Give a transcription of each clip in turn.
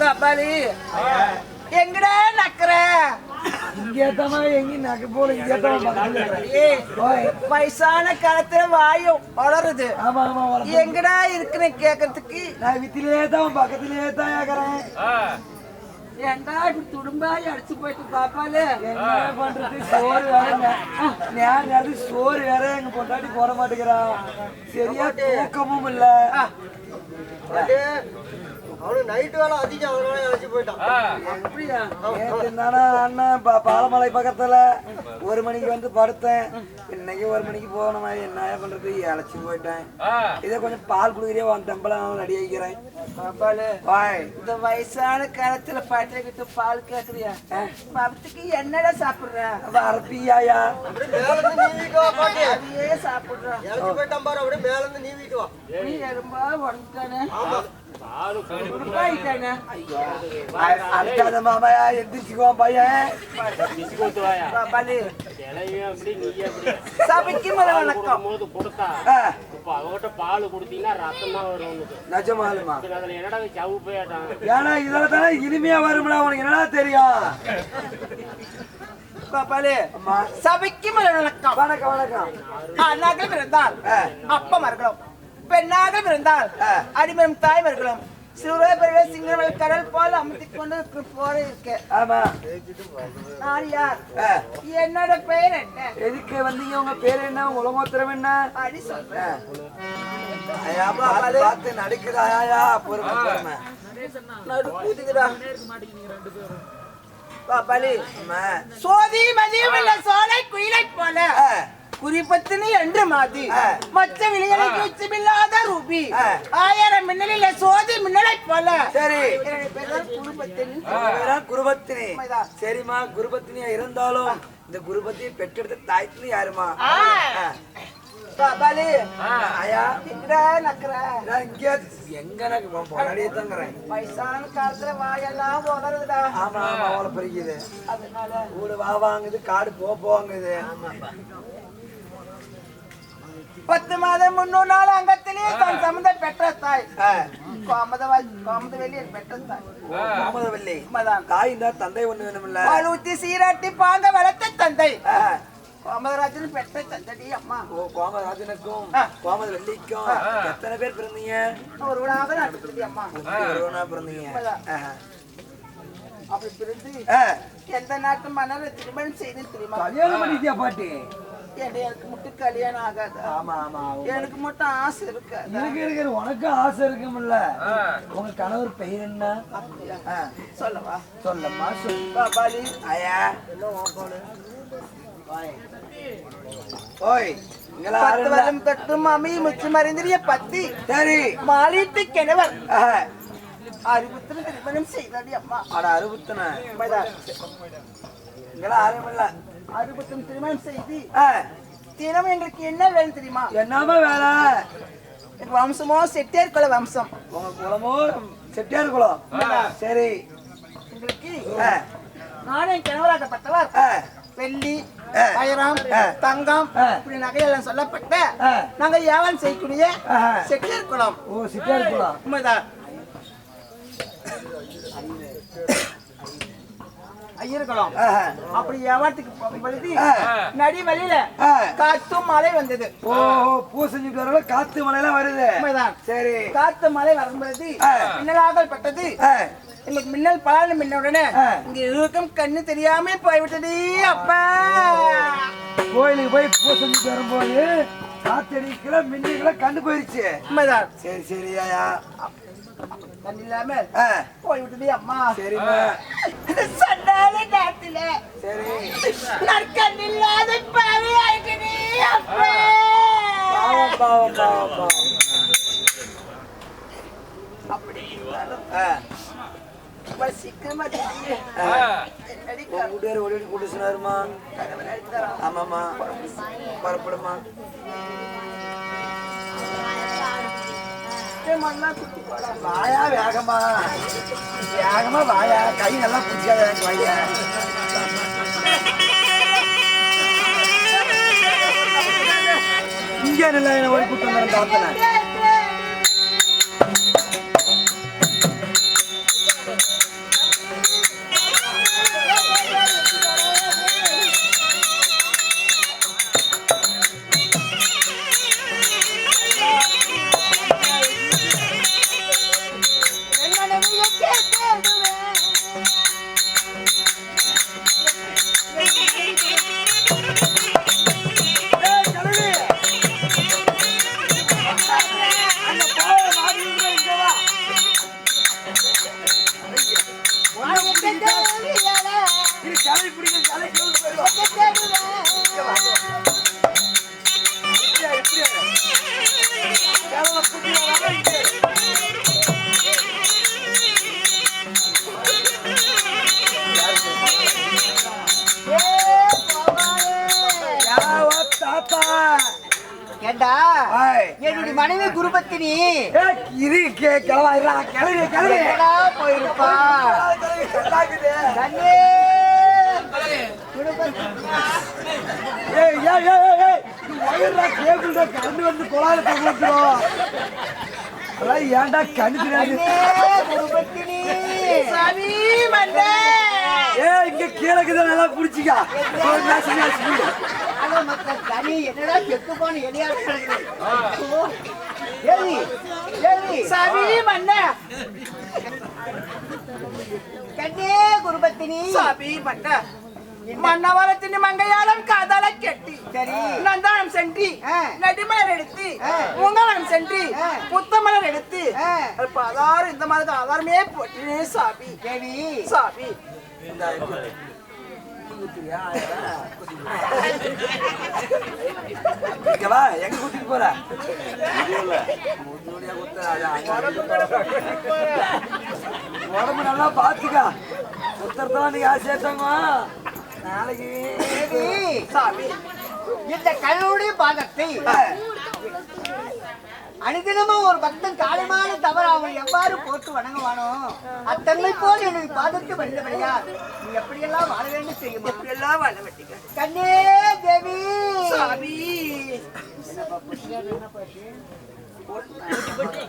கபாலி எங்கடா நக்கற? இங்கேத்தமா எங்க நகை போல இங்கேத்தமா வயசான காலத்துல வாயும் வளருது. ஆமா. எங்கடா இருக்குன்னு கேக்குறதுக்கு? நான் வித்திலே தான் பக்கத்திலே தான் ஏக்கறேன் ஏன்டா இப்படி துடும்பாய் அடிச்சு போயிட்டு பாப்பாலே என்ன பண்றது? சோறு வேற நேரம் சோறு வேற? எங்க பொண்டாட்டி போட மாட்டேங்கிறான் சரியா தூக்கமும் இல்ல. அவனுக்கு நைட்டு வேலை அதிகம் அதனால அழைச்சி போயிட்டான். தானே அண்ணன் பா- பாலமலை பக்கத்துல ஒரு மணிக்கு வந்து படுத்தேன். இன்னைக்கு ஒரு மணிக்கு போன மாதிரி என்ன பண்றது? அழைச்சி போயிட்டேன். இதை கொஞ்சம் பால் குடுக்கிறியா? உன் தெம்பலாம் ரெடி ஆகிக்கிறேன் இந்த வயசான காலத்துல பாட்டிக்கிட்ட பால் கேக்குறியா? பவத்துக்கு என்னடா சாப்பிடுற? அரப்பியாயா அதையே சாப்பிடுற. இழைச்சி போயிட்டான் பாரு அப்படியே மேல இருந்து நீவிட்டு வா. நீ எறும்பா உடஞ்சானே அடிக்காத மாமாயா எந்திரிச்சுக்குவான் பையன் சபைக்கு மேல வணக்கம். கொடுத்தா இப்ப அவகிட்ட பால் குடுத்தீங்கன்னா ரத்தம் தான் வரும் நிஜமாலுமா அதுல என்னடா சவு போயிட்டான் ஏன்னா இதில் தானே இனிமையா வரும்ல உனக்கு என்னடா தெரியும் சபைக்கு மேல வணக்கம் வணக்கம் வணக்கம் ஆணாக பிறந்தால் அப்பமர்களும் பெண்ணாக பிறந்தால் ஆ. அடிமரும் தாய்மர்களும் சிறுவரை சிங்கங்கள் கடல் போல் அமர்த்திக் கொண்டு போல இருக்கு ஆமா. நான் யார் என்னோட பெயர் என்ன? எதுக்கு வந்தீங்க உங்க பேர் என்ன? உலகோத்திரம் என்ன? அடி சொல்றேன் பார்த்து நடிக்கிறாயா பொறுமை பொறுமை. நடு கூத்துக்குதா பாப்பாளி அம்மா, சோதி மதியம் இல்ல சோலை குயிலை போல. குறிப்பத்தினி என்று மாதி. மற்ற விலைகளுக்கு உச்சமில்லாத ரூபி. ஆயிரம் மின்னலில் சோதி மின்னலை போல சரி குருபத்தினி. சரிம்மா குருபத்தினியா இருந்தாலும் இந்த குருபத்தியை பெற்றெடுத்த தாய்த்தினி யாருமா ஆ. ஆ, பாப்பாளி ஐயா எங்கடா நக்கற இங்கே எங்க தங்குறேன் வயசான காலத்துல வாயெல்லாம் உதறதுடா ஆமா ஆமா அவளை அதனால வா வாங்குது காடு போ போங்குது பத்து மாதம் முன்னூறு நாள் அங்கத்திலே தன் சம்மந்த பெற்ற தாய். கோமதவாய் கோமதவெளி பெற்ற தாய். உண்மைதான். தாய் இருந்தா தந்தை ஒண்ணு வேணும்ல. பால் ஊத்தி சீராட்டி பாங்க வளர்த்த தந்தை. கோமதராஜன் பெற்ற தந்தடி அம்மா. ஓ கோமராஜனுக்கும் ஆ. கோமதவல்லிக்கும் எத்தனை பேர் பிறந்தீங்க? ஒருவனாக அம்மா. ஒருவனா பிறந்தீங்க. அப்படி பிறந்து எந்த நாட்டு மன்னரை திருமணம் செய்து கல்யாணம் பண்ணிட்டியா பாட்டி? எனக்கு மட்டும் கல்யாணம் ஆகாது? ஆமா ஆமா எனக்கு மட்டும் ஆசை இருக்கு உனக்கு ஆசை இருக்கும்ல உங்க கணவர் பெயர் என்ன? சொல்லவா? சொல்லம்மா சொல் பாபாலி ஐயா ஓய். பத்து? வரம் தொட்டும் அமி முச்சு மறைந்திரிய பத்தி. சரி. மாறிட்டு கிணவர். ஆஹா. அறிவுத்திரம் திருமணம் செய்தாடி அம்மா. அட அறுபத்தன உண்மைதான். இல்ல. அறிவுத்திரம் திருமணம் செய்து. தினம் எங்களுக்கு என்ன வேணும் தெரியுமா? என்னம்மா வேலை? எங்க வம்சமோ செட்டியார் குல வம்சம். உங்க குளமோ செட்டியார் குளம் சரி. எங்களுக்கு நானும் கிணவராக்கப்பட்டவர் ஆ, வெள்ளி. வைரம். தங்கம். இப்படி நகையெல்லாம் சொல்லப்பட்ட. நாங்க வியாபாரம் செய்யக்கூடிய. செட்டியார் குளம் ஓ செட்டியார் குளம் உண்மைதான். இருக்கணும் ஆஹா. அப்படி வியாபாரத்துக்கு பொழுது. நடி வழியில ஆ. காத்தும் மழை வந்தது. ஓ பூ செஞ்சுட்டு வரல காத்து மழையெல்லாம் வருது. உண்மைதான். சரி. காத்து மழை வரும் பொழுது. மின்னலாகல் பட்டது. ஆ, இன்னைக்கு மின்னல் பலான மின்ன உடனே. இங்க இருக்கும் கண்ணு தெரியாம போய்விட்டது அப்பா. கோயிலுக்கு போய் பூ செஞ்சுட்டு வரும்போது காத்தடிக்கல மின்னுக்கல கண்டு போயிருச்சு. உண்மைதான். சரி சரி கண்ணு இல்லாம போய்விட்டது அம்மா சரிம்மா சண்டால நேரத்துல சரி நற்கண் இல்லாத பாவி ஆயிட்டது அப்பா பாவம் பாவம் பாவம் பாவம் அப்படி இருந்தாலும் ஆ, ரொம்ப சீக்கிரமா தெரியுது. ஆ. என்னடி உன் வீட்டுக்காரர் ஓடி கூட்டு சொன்னாருமா கணவர் அடித்தாரா? வாயா வேகமா. வேகமா வாயா. கை நல்லா பிடிக்காத எனக்கு வாயா. இங்கே நல்லா என்ன ஒரு கூட்டு வந்தேன் ஏய், ஏய், இது ஒயர்டா, கேபிள்டா, கரண்ட் வந்து தொங்க விட்டுரும். அதெல்லாம் ஏன்டா கண்ணு? கண்ணே மன்னே ஏய், இங்க கீழே இருக்குதா, நல்லா புடிச்சுக்க. என்னடா செத்து போன எலியா சாமி மன்னே. கண்ணே குருபத்தினி. சாமி மன்னே. மன்னவரத்தின் மங்கையாளம் காதல கெட்டி. சரி. நந்தானம் சென்றி நடிமலர் எடுத்து உங்கலம் சென்றி புத்தமலர் எடுத்து. ஆதாரம் இந்த மாதிரி ஆதாரமே போட்டு சாமி. தேவி சாமி. இங்க வா, எங்க கூட்டிட்டு போற? உடம்பு நல்லா பாத்துக்க குத்துறதெல்லாம் நீ ஆசை சேர்த்தாங்க நாளைக்கு இந்த கல்லுடைய பாதத்தை அனுதினமும் ஒரு பக்தன் காலமான தவறாமல் எவ்வாறு போட்டு வணங்குவானோ அத்தன்மை போல் என்னுடைய பாதத்தை வந்தபடியா நீ எப்படியெல்லாம் வாழ வேண்டும் தெரியுமா? எப்படியெல்லாம் வாழ வேண்டிய கண்ணே தேவி! சாமி கண்ணனை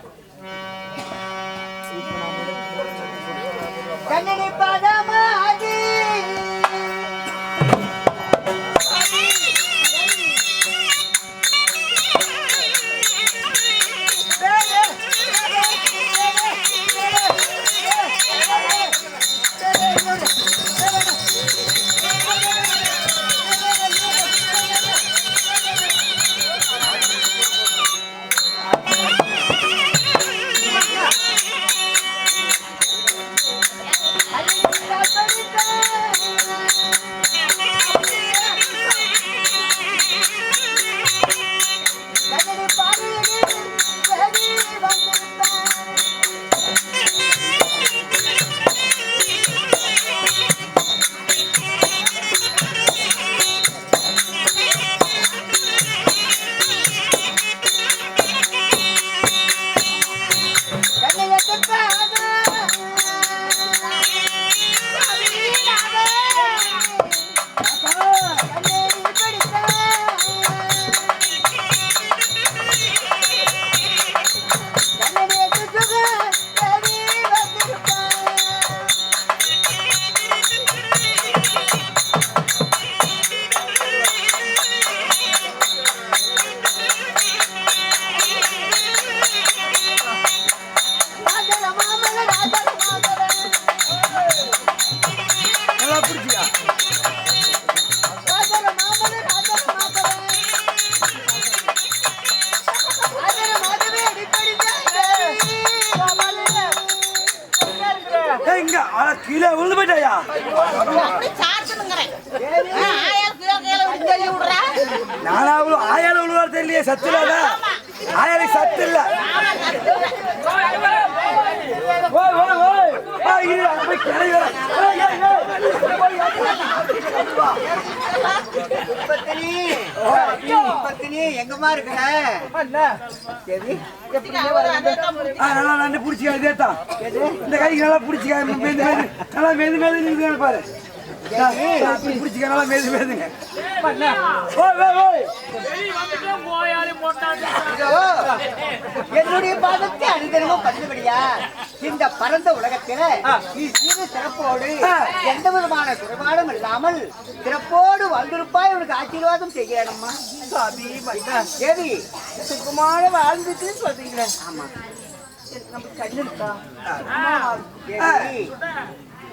பத்தினி பத்தினி எங்கம்மா இருக்கிற? நல்லா நண்டு பிடிச்சிக்க இதேதான் இந்த கைக்கு நல்லா பிடிச்சிக்க மேது நல்லா மேது மேது நீங்க பாரு. பிடிச்சிக்க நல்லா மேது மேதுங்க என்னுடைய பாதத்தை அனுதினமும் பண்ணுபடியா இந்த பரந்த உலகத்தில நீ சிறு சிறப்போடு எந்த விதமான குறைபாடும் இல்லாமல் சிறப்போடு வந்திருப்பாய் உனக்கு ஆசீர்வாதம் செய்கிறேனம்மா. சரி சுகமான வாழ்ந்துட்டு சொல்றீங்களே. ஆமா. நம்ம கண்ணு இருக்கா சரி.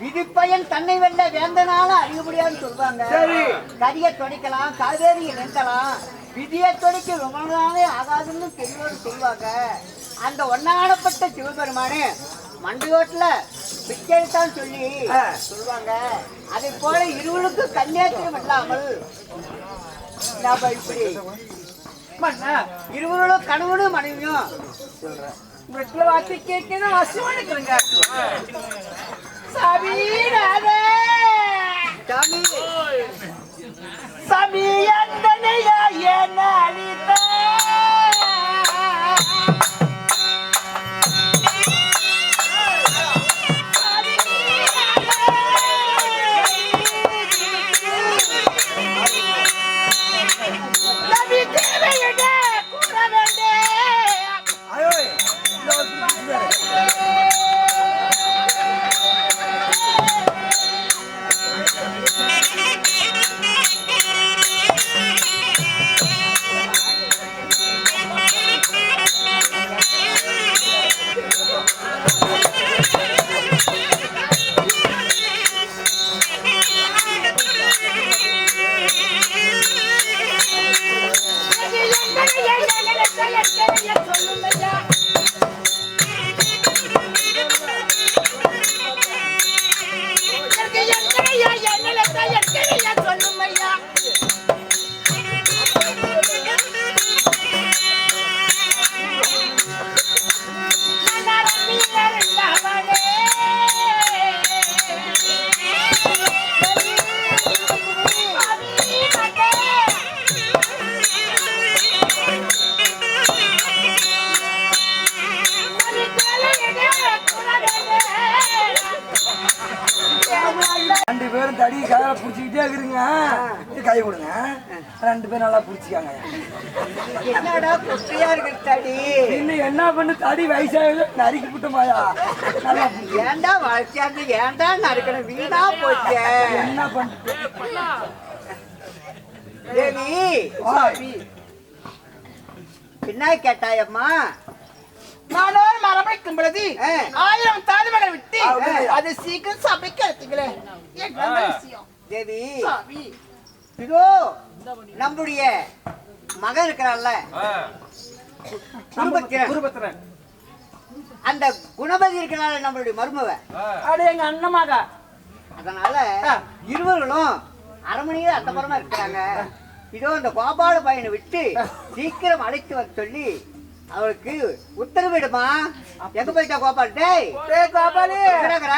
விதிப்பயன் தன்னை வெல்ல வேந்தனால அறியப்படியான்னு சொல்லுவாங்க. சரி. கரிய துடைக்கலாம் காவேரியை நிறுத்தலாம் விதியை துடைக்க ரொம்ப நாளே ஆகாதுன்னு தெளிவோடு சொல்லுவாங்க அந்த ஒன்னாடப்பட்ட சிவபெருமானு மண்டையோட்டுல பிச்சை எடுத்தான்னு சொல்லி சொல்லுவாங்க. அதை போல இருவருக்கும் கன்னியாத்திரம் இல்லாமல் நாம இப்படி? இருவரும் கணவனும் மனைவியும். வீட்டுல வாசி கேட்கணும் வசமா இருக்கிறேங்க. சாமி நாதே. சாமி. சாமி எந்தனையா என்ன அளித்த புடிச்சுக்காங்க என்னடா குட்டியா இருக்கு தடி? இன்னும் என்ன பண்ணு தடி வயசாக நறுக்கி விட்டுமாயா. ஏன்டா வளர்ச்சியாந்து ஏன்டா நறுக்கணும் வீணா போச்சே. என்ன பண்ணு. என்ன கேட்டாயம்மா நானோர் மரமைக்கும் பொழுது. ஆயிரம் தாழ்வுகளை விட்டு. அது சீக்கிரம் சபைக்கு எடுத்துக்கலே தேவி. இதோ நம்முடைய மகன் இருக்கிறான்ல. அந்த குணபதி இருக்கிறாள் நம்மளுடைய மருமவ. அது எங்க அண்ணமாக அதனால இருவர்களும் அரமணியில அத்தப்புறமா இருக்கிறாங்க. இதோ இந்த கோபால பையனை விட்டு சீக்கிரம் அழைத்து வர சொல்லி அவளுக்கு உத்தரவிடுமா எங்க போயிட்டா கோபால்? டேய் டேய் கோபாலு. எங்கடாங்கற?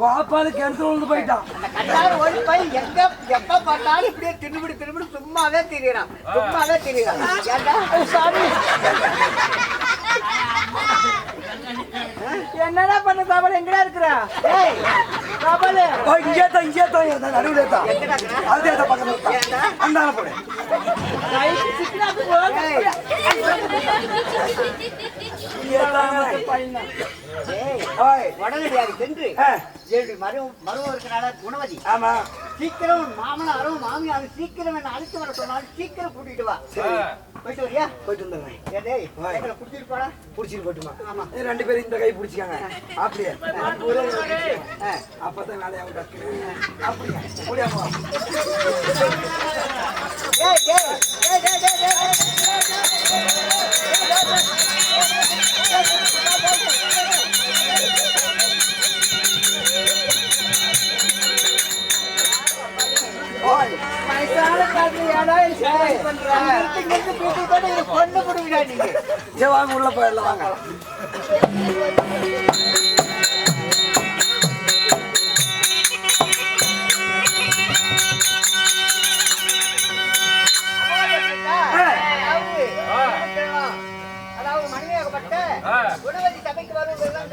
கோபாலு கிணத்துல விழுந்து போயிட்டான் அந்த கண்டார ஓடி போய் எங்க எப்ப பார்த்தாலும் இப்படியே திரும்பிடு திரும்பிடு சும்மாவே திரியறான். சும்மாவே திரியறான். ஏன்டா சாமி என்னடா பண்ண கோபால்? எங்கடா இருக்கிற? டேய் கோபாலு. இங்கே தான் இங்கே தான் நடுவில் தான்? அதே தான் பக்கத்துல? தான் அந்தால போடு. நைட்டு சிக்கனாக்கு போக உடனடியாக சென்று ஆ, என்னுடைய மரும மருமக குணவதி ஆமா சீக்கிரம் உன் மாமனாரும் மாமியாரும் சீக்கிரம் என்ன அழைத்து வர சொன்னாலும் சீக்கிரம் கூட்டிட்டு வா சரி போயிட்டு வரியா போயிட்டு வந்துடுறேன் ஏ டேய் வாய். எங்களை கூட்டிட்டு போடா புடிச்சிட்டு போட்டுமா ஆமா. ரெண்டு பேரும் இந்த கை பிடிச்சிக்காங்க அப்படியே ஒரே கை அப்பதான் வேலையை அப்படியா முடியாமா ஏய் டேய் உள்ள போயிடலாம் வாங்க.